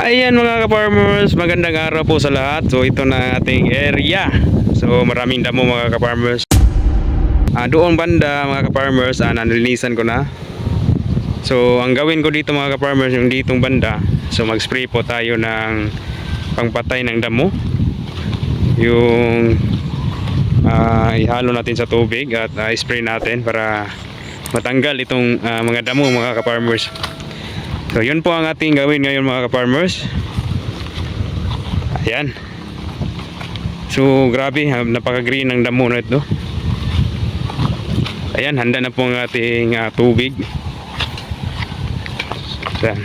Ayan mga ka-farmers, magandang araw po sa lahat. So ito na ating area. So maraming damo mga ka-farmers. Ah, doon banda mga ka-farmers, ah, nanlinisan ko na. So ang gawin ko dito mga ka-farmers, yung ditong banda. So mag-spray po tayo ng pangpatay ng damo. Yung ah, ihalo natin sa tubig at ah, spray natin para matanggal itong ah, mga damo mga ka-farmers. So yun po ang ating gawin ngayon mga ka-farmers. Ayan. So grabe, napaka-green ng damo na ito. Ayan, handa na po ang ating ah, tubig. Ayan.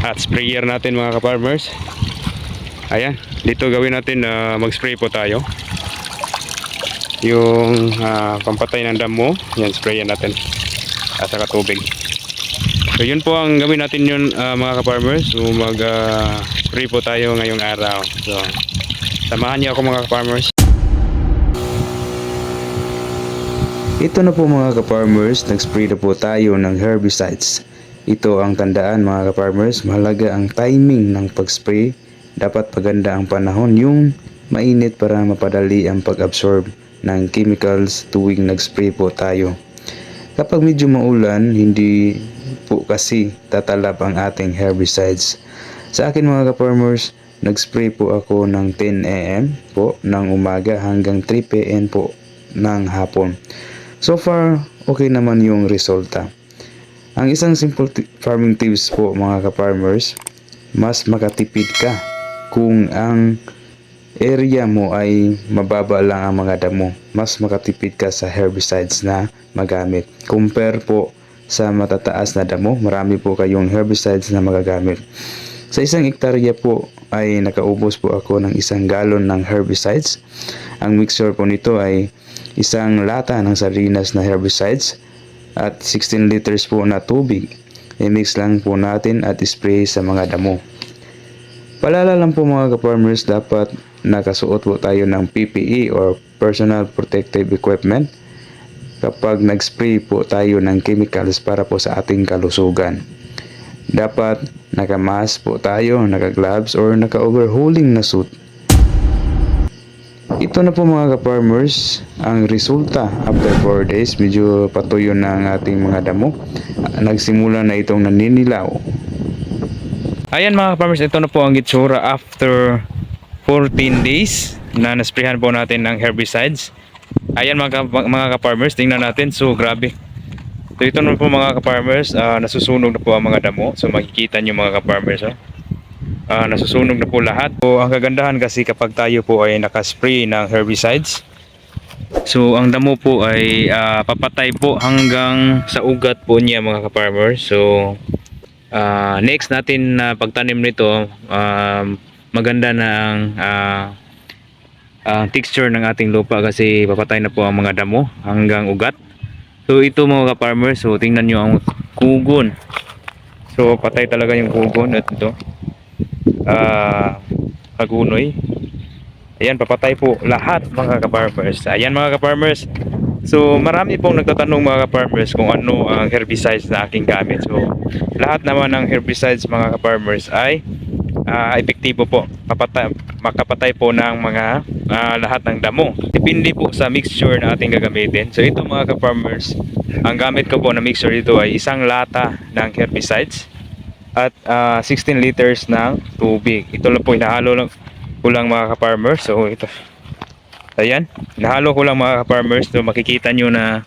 At sprayer natin mga ka-farmers. Ayan, dito gawin natin na mag-spray po tayo. Yung ah, pampatay ng damo, yan sprayer natin. At saka tubig. So yun po ang gawin natin yun ah, mga ka-farmers. So mag ah, spray po tayo ngayong araw. So samahan niyo ako mga ka-farmers. Ito na po mga ka-farmers, nag-spray na po tayo ng herbicides. Ito ang tandaan mga ka-farmers, mahalaga ang timing ng pag-spray. Dapat paganda ang panahon, yung mainit para mapadali ang pag-absorb ng chemicals tuwing nag-spray po tayo. Kapag medyo maulan, hindi po kasi tatalab ang ating herbicides. Sa akin mga ka-farmers, nag-spray po ako ng 10 am po ng umaga hanggang 3 pm po ng hapon. So far, okay naman yung resulta. Ang isang simple farming tips po mga ka-farmers, mas makatipid ka kung ang area mo ay mababa lang ang mga damo. Mas makatipid ka sa herbicides na magamit. Compare po sa matataas na damo, marami po kayong herbicides na magagamit. Sa isang ektarya po ay nakaubos po ako ng isang galon ng herbicides. Ang mixture po nito ay isang lata ng sardinas na herbicides at 16 liters po na tubig. I-mix lang po natin at spray sa mga damo. Palala lang po mga ka-farmers dapat nakasuot po tayo ng PPE or Personal Protective Equipment kapag nag-spray po tayo ng chemicals para po sa ating kalusugan. Dapat nakamask po tayo, naka-gloves or naka-overhauling na suit. Ito na po mga ka-farmers, ang resulta after 4 days, medyo patuyo na ang ating mga damo. Nagsimula na itong naninilaw. Ayan mga ka-farmers, ito na po ang itsura after 14 days na nasprayhan po natin ng herbicides. Ayan mga, mga ka-farmers, tingnan natin. So grabe. So ito na po mga ka-farmers, ah, nasusunog na po ang mga damo. So makikita nyo mga ka-farmers. Oh. Ah, nasusunog na po lahat. So ang kagandahan kasi kapag tayo po ay nakaspray ng herbicides, So ang damo po ay ah, papatay po hanggang sa ugat po niya mga ka-farmers. So ah, next natin na pagtanim nito, um, maganda na ang ah, ang texture ng ating lupa kasi papatay na po ang mga damo hanggang ugat. So ito mga ka-farmers, so tingnan nyo ang kugon. So patay talaga yung kugon at ito. Ah, kagunoy. Ayan, papatay po lahat mga ka-farmers. Ayan mga ka-farmers. So marami pong nagtatanong mga ka-farmers kung ano ang herbicides na aking gamit. So lahat naman ng herbicides mga ka-farmers ay ah, epektibo po. Papatay, makapatay po ng mga ah, lahat ng damo. Depende po sa mixture na ating gagamitin. So ito mga ka-farmers, ang gamit ko po na mixture dito ay isang lata ng herbicides at ah, 16 liters ng tubig. Ito lang po hinahalo lang ko lang mga ka-farmers. So ito. Ayan, hinahalo ko lang mga ka-farmers. So makikita nyo na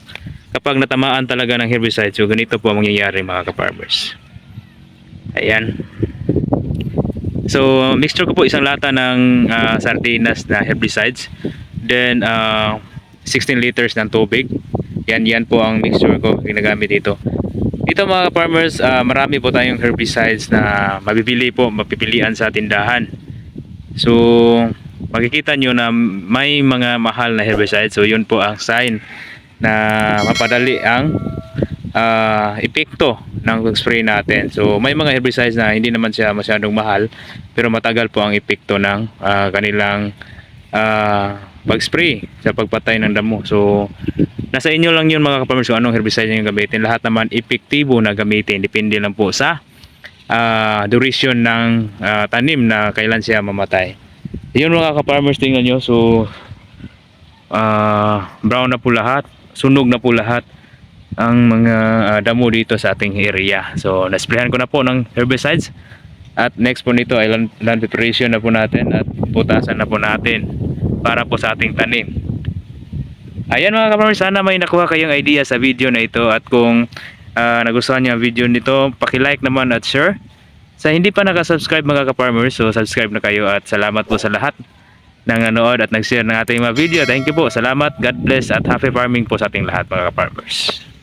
kapag natamaan talaga ng herbicide, so ganito po ang mangyayari mga ka-farmers. Ayan. So mixture ko po isang lata ng ah, sardinas na herbicides. Then ah, 16 liters ng tubig. Yan yan po ang mixture ko ginagamit dito. Dito mga farmers, ah, marami po tayong herbicides na mabibili po, mapipilian sa tindahan. So, makikita nyo na may mga mahal na herbicides. So, yun po ang sign na mapadali ang ah, epekto ng spray natin. So, may mga herbicides na hindi naman siya masyadong mahal, pero matagal po ang epekto ng ah, kanilang ah, pag-spray sa pagpatay ng damo. So, nasa inyo lang yun mga kaparmers kung anong herbicide yung gamitin. Lahat naman epektibo na gamitin. Depende lang po sa ah, duration ng ah, tanim na kailan siya mamatay. Yun mga ka-farmers, tingnan nyo. So, ah, brown na po lahat. Sunog na po lahat ang mga ah, damo dito sa ating area. So, nasprayan ko na po ng herbicides. At next po nito ay land, land preparation na po natin at putasan na po natin para po sa ating tanim. Ayan mga kaparmers, sana may nakuha kayong idea sa video na ito at kung ah, nagustuhan niyo ang video nito, paki-like naman at share. Sa hindi pa nakasubscribe mga kaparmers, so subscribe na kayo at salamat po sa lahat ng nanood at nag-share ng ating mga video. Thank you po. Salamat, God bless at happy farming po sa ating lahat mga kaparmers.